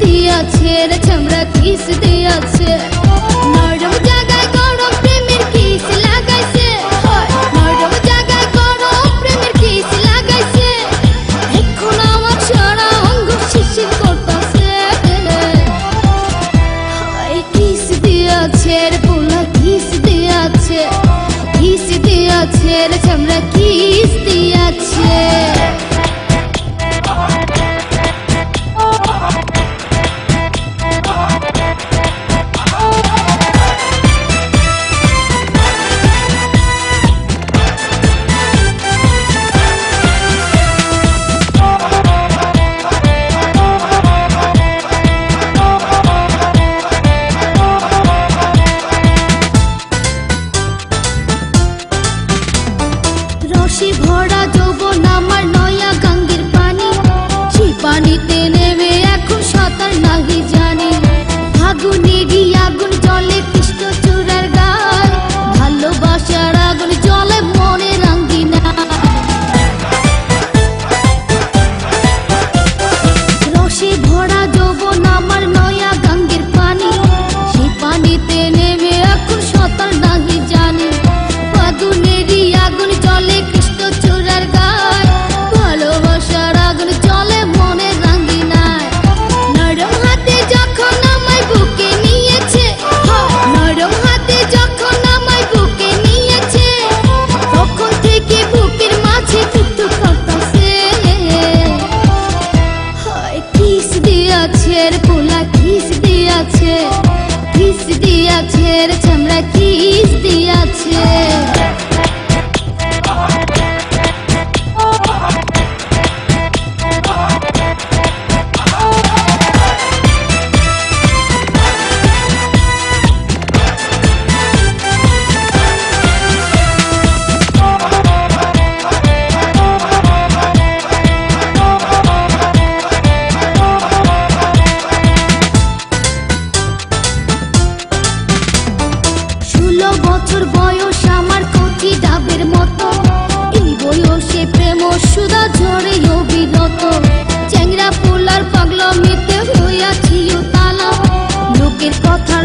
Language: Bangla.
দিয়াছে রে ছামড়া কিস দিয়াছে গরম প্রেমের কিস হয়, নরম জায়গায় লাগাইছে। দিয়াছে রে পোলা দিয়াছে দিয়াছে রে কিস দিয়াছে she was দিয়াছে রে ছামড়া কিস দিয়াছে। ডাবের মতো এই বয়সে প্রেম সুদা ঝরে অবিরত চ্যাংরা পোলার পাগলামিতে হইয়াছি তালা। লোকের কথার